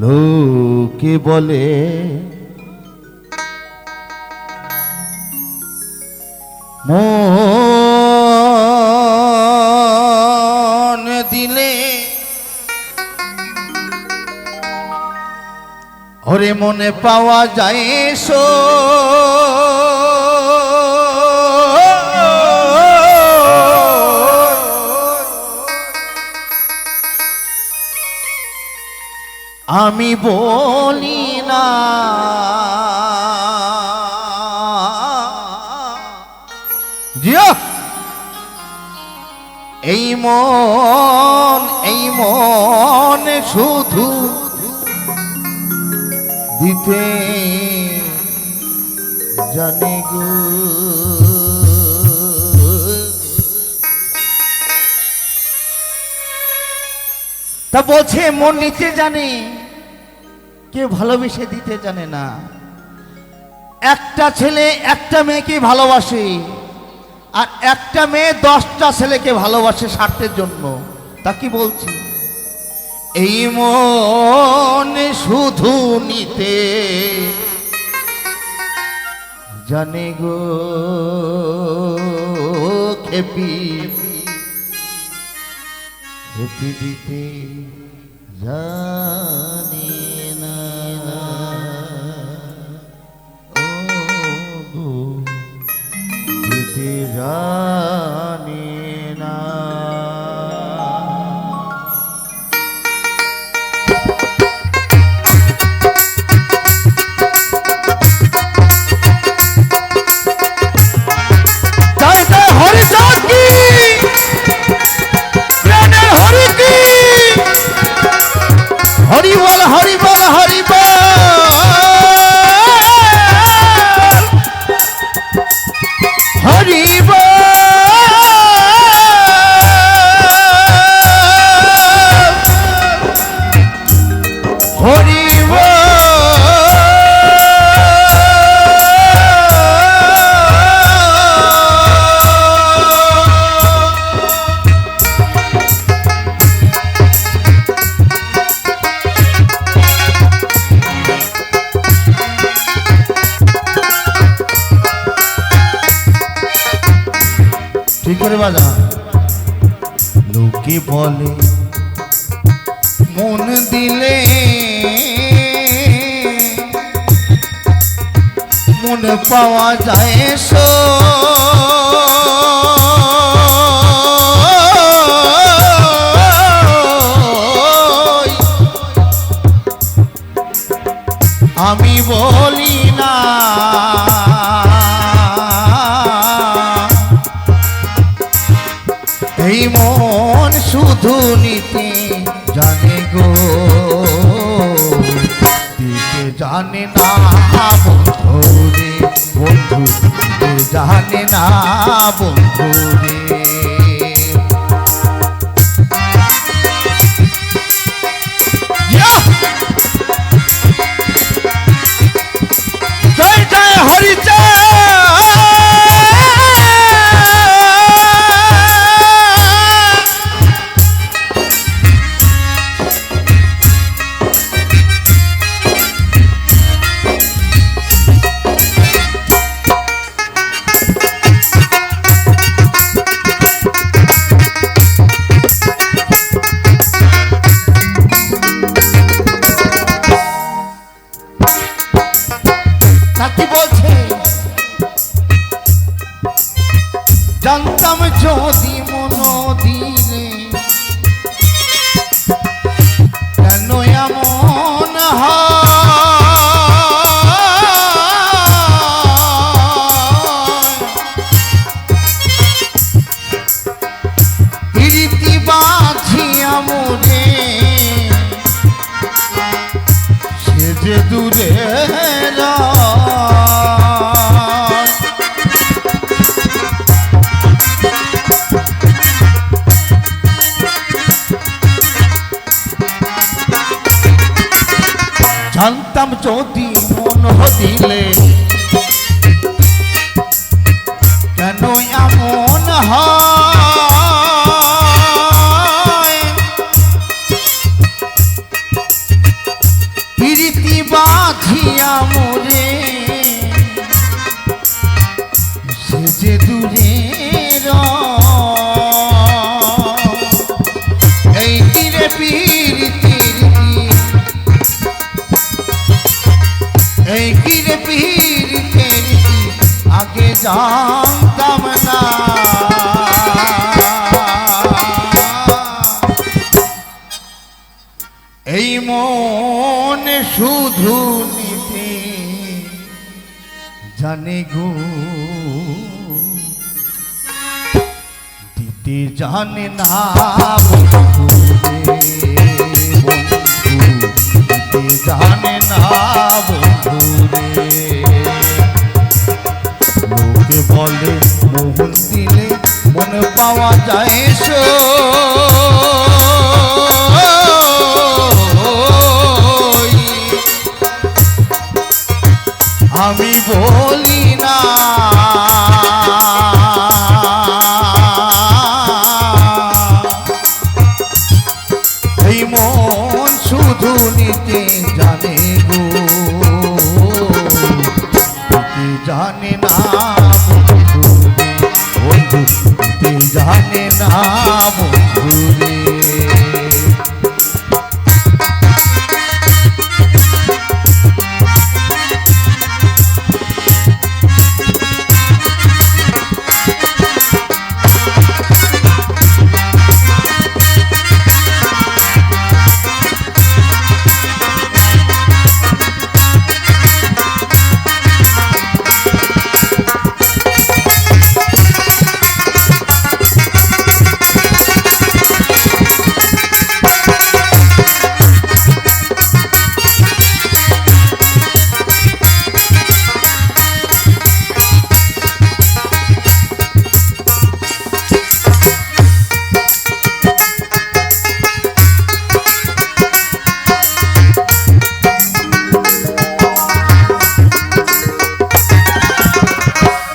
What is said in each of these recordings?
লোকে বলে মন দিলে ওরে মনে পাওয়া যায় সো আমি বলি না। এই মন এই মন শুধু দিতে জানে গো। তা বলছে, মন নিতে জানে। কে ভালোবেসে দিতে জানে না। একটা ছেলে একটা মেয়েকে ভালোবাসে, আর একটা মেয়ে দশটা ছেলেকে ভালোবাসে স্বার্থের জন্য। তা কি বলছি? এই মন শুধু নিতে জানে গো খেপি খেপি দিতে জানে দিতে লোকে বলে মন দিলে মন পাওয়া যায় সো আমি বলি না এই মন শুধু নিতে জানে গো। দিতে জানে না বন্ধু রে বন্ধু জানে না বন্ধু রে জানতাম যদি মন জানতাম জানতাম না এই মন শুধু নিতে জানে গো। দিতে জানে না জানে না বন্ধু বলে, মোহন দিলে মন পাওয়া যায় আমি বলি না। এই মন শুধু নিতে জানে গো। জানে না বন্ধু নিতে জানে না বন্ধু রে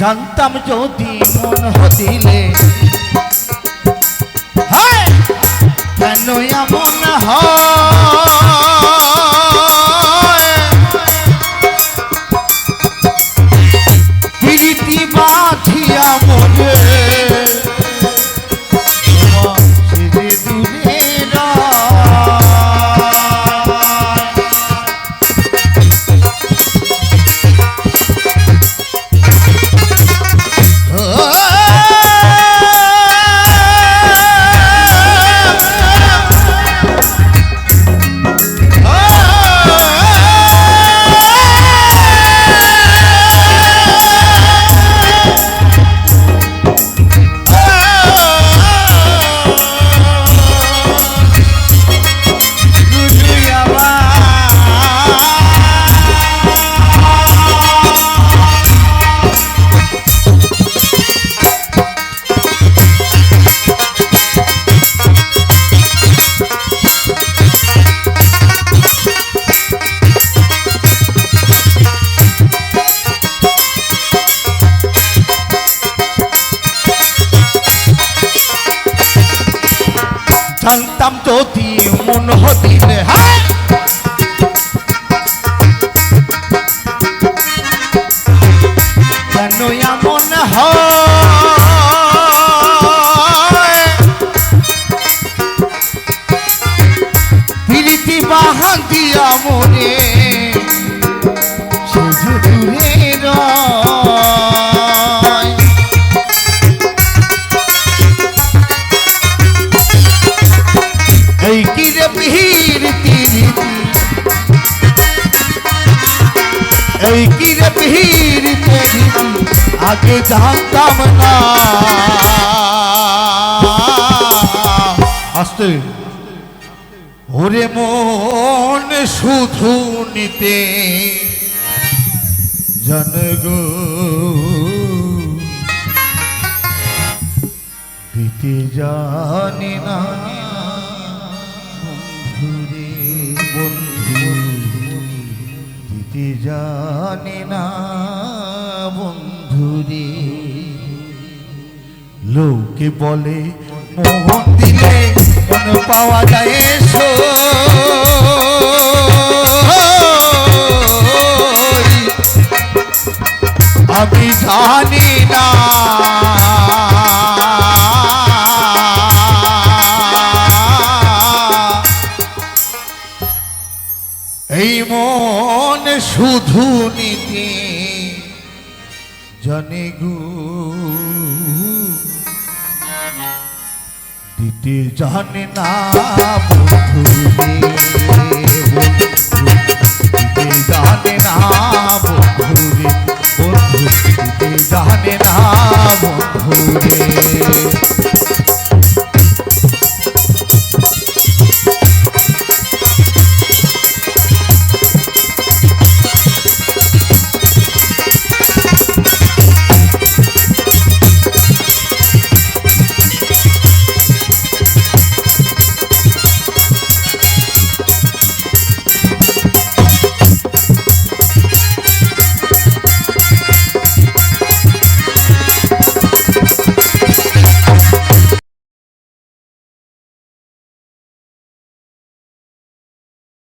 জানতাম যদি মন হতিলে। কেন এমন বাঁধিয়া মনে জানতাম যদি মন হতিলে হায়। এই কি রে ভিড় আগে জানতাম না। আসতে। ওরে মন শুধু নিতে জানগো দিতে জানি না। দিতে জানি না বন্ধুরে? লোকে বলে, মোহন দিলে মন পাওয়া যায় আমি জানি না। এই মন শুধু নিতে, জানে গো। দিতে জানে না বন্ধু দিতে জানে না বন্ধু বন্ধু। দিতে জানে না বন্ধু রে।